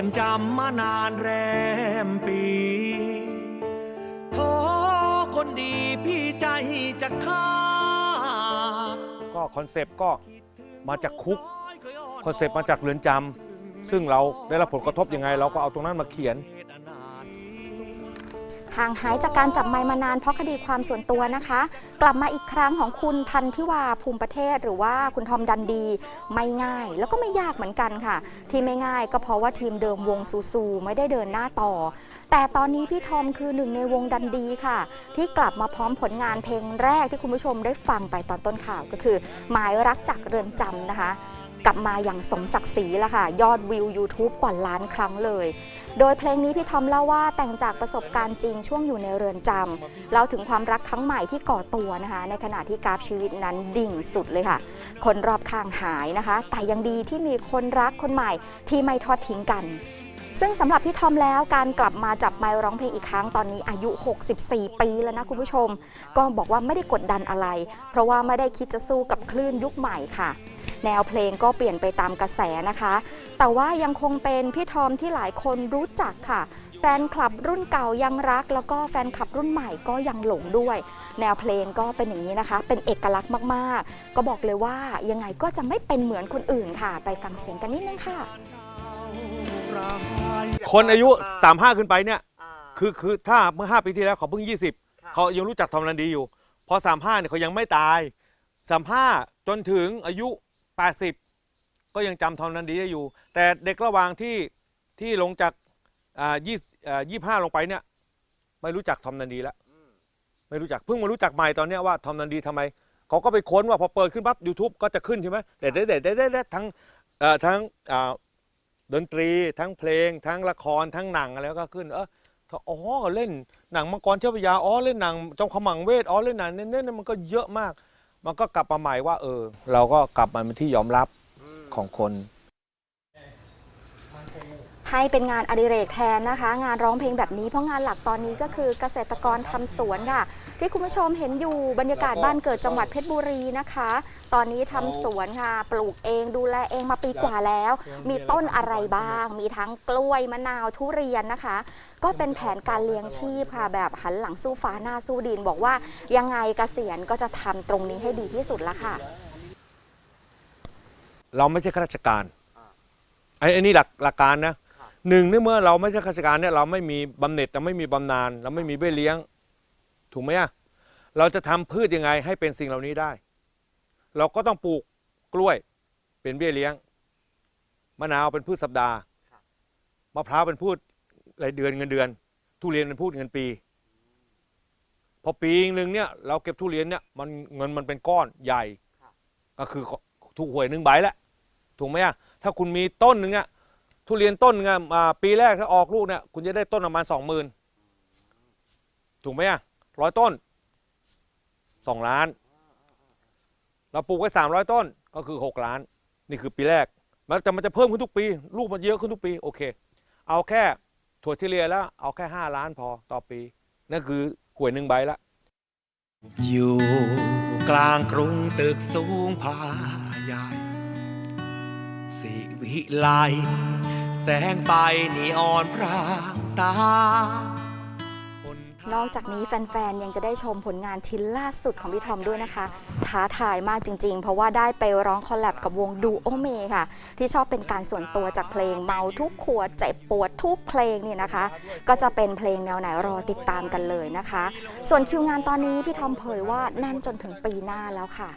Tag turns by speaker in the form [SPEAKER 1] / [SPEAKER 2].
[SPEAKER 1] อนจำมานานแรมปีโทคนดีพี่ใจจะขาด
[SPEAKER 2] ก็คอนเซปต์ก็มาจากคุก คอนเซปต์มาจากเรือนจำซึ่งเราได้รับผลกระทบยังไง เราก็เอาตรงนั้นมาเขียน
[SPEAKER 3] ห่างหายจากการจับไมค์มานานเพราะคดีความส่วนตัวนะคะ กลับมาอีกครั้งของคุณพันธิวาภูมิประเทศ หรือว่าคุณทอมดันดี ไม่ง่าย แล้วก็ไม่ยากเหมือนกันค่ะ ที่ไม่ง่ายก็เพราะว่าทีมเดิมวงซูซูไม่ได้เดินหน้าต่อ แต่ตอนนี้พี่ทอมคือหนึ่งในวงดันดีค่ะ ที่กลับมาพร้อมผลงานเพลงแรกที่คุณผู้ชมได้ฟังไปตอนต้นข่าวก็คือ หมายรักจากเรือนจำนะคะ กลับมาอย่างสมศักดิ์ศรีแล้วค่ะ ยอดวิว YouTube กว่าล้านครั้งเลย โดยเพลงนี้พี่ทอมเล่าว่าแต่งจากประสบการณ์จริงช่วงอยู่ในเรือนจำเล่าถึงความรักครั้งใหม่ที่ก่อตัวนะคะ ในขณะที่กราฟชีวิตนั้นดิ่งสุดเลยค่ะ คนรอบข้างหายนะคะ แต่ยังดีที่มีคนรักคนใหม่ที่ไม่ทอดทิ้งกันซึ่งสำหรับพี่ทอมแล้วการกลับมาจับไมค์ร้องเพลงอีกครั้งตอนนี้อายุ 64 ปีแล้วนะคุณผู้ชม ก็บอกว่าไม่ได้กดดันอะไร เพราะว่าไม่ได้คิดจะสู้กับคลื่นยุคใหม่ค่ะ แนวเพลงก็เปลี่ยนไปตามกระแสนะคะ แต่ว่ายังคงเป็นพี่ทอมที่หลายคนรู้จักค่ะแฟนคลับรุ่นเก่ายังรัก แล้วก็แฟนคลับรุ่นใหม่ก็ยังหลงด้วย แนวเพลงก็เป็นอย่างนี้นะคะ เป็นเอกลักษณ์มากๆ ก็บอกเลยว่ายังไงก็จะไม่เป็นเหมือนคนอื่นค่ะ ไปฟังเสียงกันนิดนึงค่ะ
[SPEAKER 2] คนอายุ 35 ขึ้นไปเนี่ย คือคือถ้าเมื่อ 5 ปีที่แล้วเขาเพิ่ง 20 เขายังรู้จักทอมรันดีอยู่ พอ 35เนี่ยเขายังไม่ตาย 35 จนถึงอายุ 80 ก็ยังจำทอมรันดีได้อยู่ แต่เด็กระหว่างที่ที่ลงจากยี่ยี่ห้าลงไปเนี่ย ไม่รู้จักทอมนันดีแล้วไม่รู้จักเพิ่งมารู้จักใหม่ตอนนี้ว่าทอมนันดีทำไมเขาก็ไปค้นว่าพอเปิดขึ้นปั๊บ YouTube ก็จะขึ้นใช่ไหมเด็ดเด็ดเด็ดเด็ดเด็ดทั้งทั้งดนตรีทั้งเพลง ทั้งละครทั้งหนังอะไรก็ขึ้นเอออ๋อเล่นหนังมังกรเทพยาอ๋อเล่นหนังจอมขมังเวทอ๋อเล่นหนังเน้นๆมันก็เยอะมาก มันก็กลับมาใหม่ว่า เออ เราก็กลับมาเป็นที่ยอมรับของคน
[SPEAKER 3] ให้เป็นงานอดิเรกแทนนะคะ งานร้องเพลงแบบนี้เพราะงานหลักตอนนี้ก็คือเกษตรกรทำสวนค่ะ ที่คุณผู้ชมเห็นอยู่บรรยากาศบ้านเกิดจังหวัดเพชรบุรีนะคะ ตอนนี้ทำสวนค่ะ ปลูกเองดูแลเองมาปีกว่าแล้ว มีต้นอะไรบ้าง มีทั้งกล้วยมะนาวทุเรียนนะคะ ก็เป็นแผนการเลี้ยงชีพค่ะ แบบหันหลังสู้ฟ้าหน้าสู้ดิน บอกว่ายังไงเกษียณก็จะทำตรงนี้ให้ดีที่สุดละค่ะ
[SPEAKER 2] เราไม่ใช่ข้าราชการไอ้ไอ้นี่หลักหลักการนะ หนึ่งเนี่ยเมื่อเราไม่ใช่ข้าราชการเนี่ยเราไม่มีบำเหน็จเราไม่มีบำนาญเราไม่มีเบี้ยเลี้ยง ถูกไหมอะเราจะทำพืชยังไงให้เป็นสิ่งเหล่านี้ได้ เราก็ต้องปลูกกล้วยเป็นเบี้ยเลี้ยงมะนาวเป็นพืชสัปดาห์มะพร้าวเป็นพืชรายเดือนเงินเดือน ทุเรียนเป็นพืชเงินปี พอปีหนึ่งเนี่ยเราเก็บทุเรียนเนี่ยมันเงินมันเป็นก้อนใหญ่ ก็คือถูกหวยหนึ่งใบแล้วถูกไหมอะถ้าคุณมีต้นหนึ่งอะ ทุเรียนต้นหนึงอะอ่าปีแรกถ้าออกลูกเนี่ยคุณจะได้ต้นประมาณสองหมื่นถูกไหมอะร้อยต้นสองล้าน เราปลูกไว้สามร้อยต้นก็คือหกล้าน นี่คือปีแรกมันแต่มันจะเพิ่มขึ้นทุกปี ลูกมันเยอะขึ้นทุกปีโอเค เอาแค่ถั่วที่เรียแล้วเอาแค่ห้าล้านพอต่อปี นั่นคือหวยหนึ่งใบละ
[SPEAKER 1] อยู่กลางกรุงตึกสูงผาใหญ่สิวิไล งไฟนีออนพรางตา
[SPEAKER 3] นอกจากนี้แฟนๆ ยังจะได้ชมผลงานชิ้นล่าสุดของพี่ทอมด้วยนะคะ ท้าทายมากจริงๆ เพราะว่าได้ไปร้องคอลแลบกับวงดูโอเมค่ะ ที่ชอบเป็นการส่วนตัวจากเพลงเมาทุกขวดเจ็บปวดทุกเพลงเนี่ยนะคะ ก็จะเป็นเพลงแนวไหนรอติดตามกันเลยนะคะ ส่วนคิวงานตอนนี้พี่ทอมเผยว่าแน่นจนถึงปีหน้าแล้วค่ะ